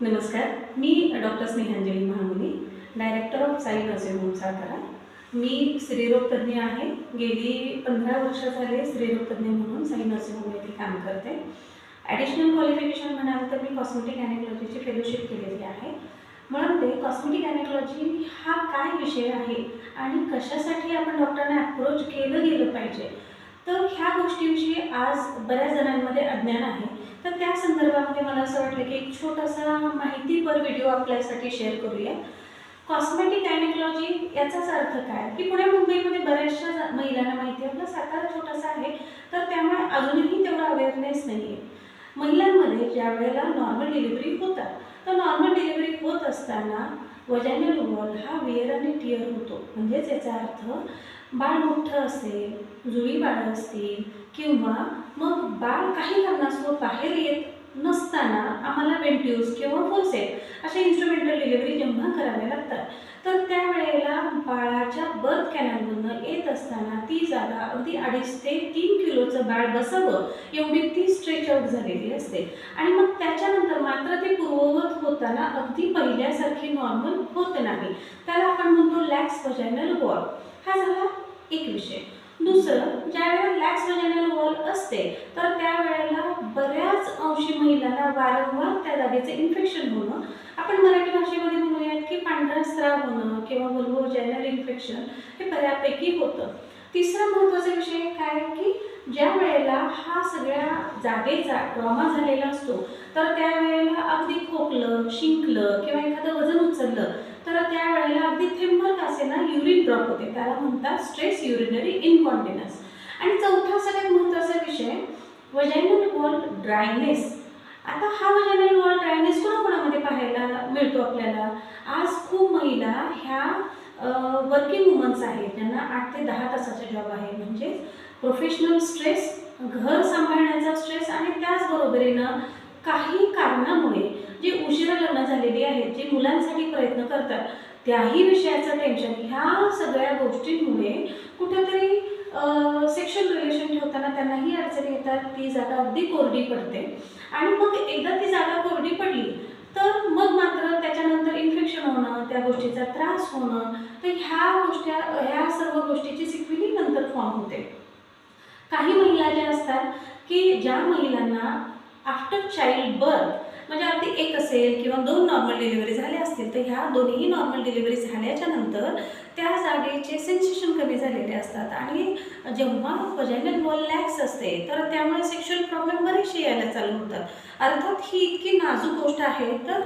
नमस्कार मी doctor Snehanjali Mahamuni director of Sai nursing home Satara. मी स्त्रीरोगतज्ञ आहे. गेली पंधरा वर्ष झाले स्त्रीरोगतज्ञ म्हणून साई नर्सिंग होम येथे काम करते. ॲडिशनल क्वालिफिकेशन म्हणाल तर मी कॉस्मेटिक ॲनेकॉलॉजीची फेलोशिप केलेली आहे. म्हणून ते कॉस्मेटिक ॲनेक्लॉजी हा काय विषय आहे आणि कशासाठी आपण डॉक्टरांना अप्रोच केलं गेलं पाहिजे? तर ह्या गोष्टीविषयी आज बऱ्याच जणांमध्ये अज्ञान आहे. तर त्या संदर्भामध्ये मला असं वाटलं की एक छोटासा माहितीपर व्हिडिओ आपल्यासाठी शेअर करूया. कॉस्मेटिक गायनेकॉलॉजी याचाच अर्थ काय? की पुणे मुंबईमध्ये बऱ्याचशा जा- महिलांना माहिती आहे आपला सातारा छोटासा आहे तर त्यामुळे अजूनही तेवढा अवेअरनेस नाही आहे महिलांमध्ये ज्या वेळेला नॉर्मल डिलिव्हरी होतात तर नॉर्मल डिलिव्हरी होत असताना वजायनल वॉल हा वेअर आणि टिअर होतो. म्हणजेच याचा अर्थ बाळ मोठं असेल जुळी बाळं असतील किंवा मग बाळ काही कारणास्तव बाहेर येत नसताना आम्हाला वेंट्यूज किंवा फोर्सेट अशा इन्स्ट्रुमेंटल डिलिव्हरी जेव्हा कराव्या लागतात. तर त्यावेळेला बाळाच्या बर्थ कॅनलमधनं येत असताना ती जागा अगदी अडीच ते तीन किलोचं बाळ बसावं एवढी ती स्ट्रेच आउट झालेली असते. आणि मग त्याच्यानंतर मात्र ते पूर्ववत होताना अगदी पहिल्यासारखी नॉर्मल होत नाही. त्याला आपण म्हणतो लॅक्स वजायनल वॉल हा झाला एक विषय. दुसरं ज्या वेळेला लॅक्स वजायनल वॉल असते तर त्यावेळेला बऱ्याच अंशी वारंवार त्या जागेचं इन्फेक्शन होणं. आपण मराठी भाषेमध्ये म्हणूयात की पांढरा स्राव होणं किंवा वजायनल इन्फेक्शन हे बऱ्यापैकी होतं. तिसरा महत्त्वाचा विषय काय? की ज्या वेळेला हा सगळ्या जागेचा ट्रॉमा झालेला असतो तर त्यावेळेला अगदी खोकलं शिंकलं किंवा एखादं वजन उचललं तर त्यावेळेला अगदी थेंबर का असे ना युरिन ड्रॉप होते. त्याला म्हणतात स्ट्रेस युरिनरी इनकॉन्टिनन्स आणि चौथा सगळ्यात महत्त्वाचा विषय वजायनल वॉल ड्रायनेस आता हा वजायनल वॉल ड्रायनेस कोणाकोणामध्ये पाहायला मिळतो आपल्याला? आज खूप महिला ह्या वर्किंग वुमन्स आहेत. ज्यांना आठ ते दहा तासाचा जॉब आहे. म्हणजेच प्रोफेशनल स्ट्रेस घर सांभाळण्याचा स्ट्रेस आणि त्याचबरोबरीनं काही कारणामुळे जी उशिरा लग्न झालेली आहेत जी मुलांसाठी प्रयत्न करतात त्याही विषयाचं टेन्शन ह्या सगळ्या गोष्टींमुळे कुठेतरी सेक्शुअल रिलेशन ठेवताना त्यांनाही अडचणी येतात ती जागा अगदी कोरडी पडते. आणि मग एकदा ती जागा कोरडी पडली तर मग मात्र त्याच्यानंतर इन्फेक्शन होणं त्या गोष्टीचा त्रास होणं तर ह्या गोष्टी ह्या सर्व गोष्टीची सिक्विली नंतर फॉर्म होते. काही महिला ज्या असतात की ज्या महिलांना आफ्टर चाइल्ड बर्थ म्हणजे अगदी एक असेल किंवा दोन नॉर्मल डिलिव्हरी झाल्या असतील तर ह्या दोन्ही नॉर्मल डिलिव्हरी झाल्या नंतर त्या जागेचे सेन्सेशन कमी झालेले असतात. आणि जेव्हा वजायनल वॉल लॅक्स असते तर त्यामुळे सेक्शुअल प्रॉब्लेम बरेचसे यायला चालू होतात. अर्थात ही इतकी नाजूक गोष्ट आहे तर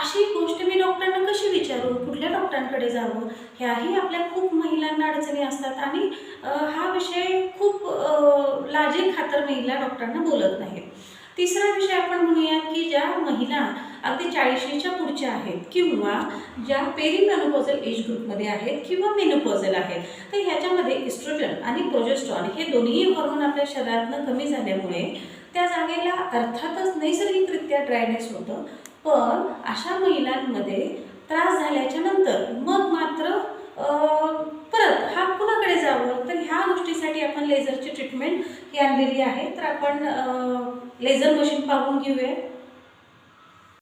अशी गोष्ट मी डॉक्टरांना कशी विचारू? कुठल्या डॉक्टरांकडे जावं? ह्याही आपल्या खूप महिलांना अडचणी असतात. आणि हा विषय खूप लाजे खातर महिला डॉक्टरांना बोलत नाहीत. तिसरा विषय आपण म्हणूयात की ज्या महिला अगदी चाळीशीच्या पुढच्या आहेत किंवा ज्या पेरिमेनोपॉझल एज ग्रुपमध्ये आहेत किंवा मेनोपॉझल आहेत तर ह्याच्यामध्ये इस्ट्रोजन आणि प्रोजेस्ट्रॉन हे दोन्ही हॉर्मोन आपल्या शरीरातनं कमी झाल्यामुळे त्या जागेला अर्थातच नैसर्गिकरित्या ड्रायनेस होतं. पण अशा महिलांमध्ये त्रास झाल्याच्यानंतर मग मात्र परत हा कुणाकडे जावं? तर ह्या गोष्टीसाठी आपण लेझर आणलेली आहे तर आपण लेझर मशीन पाहून घेऊया.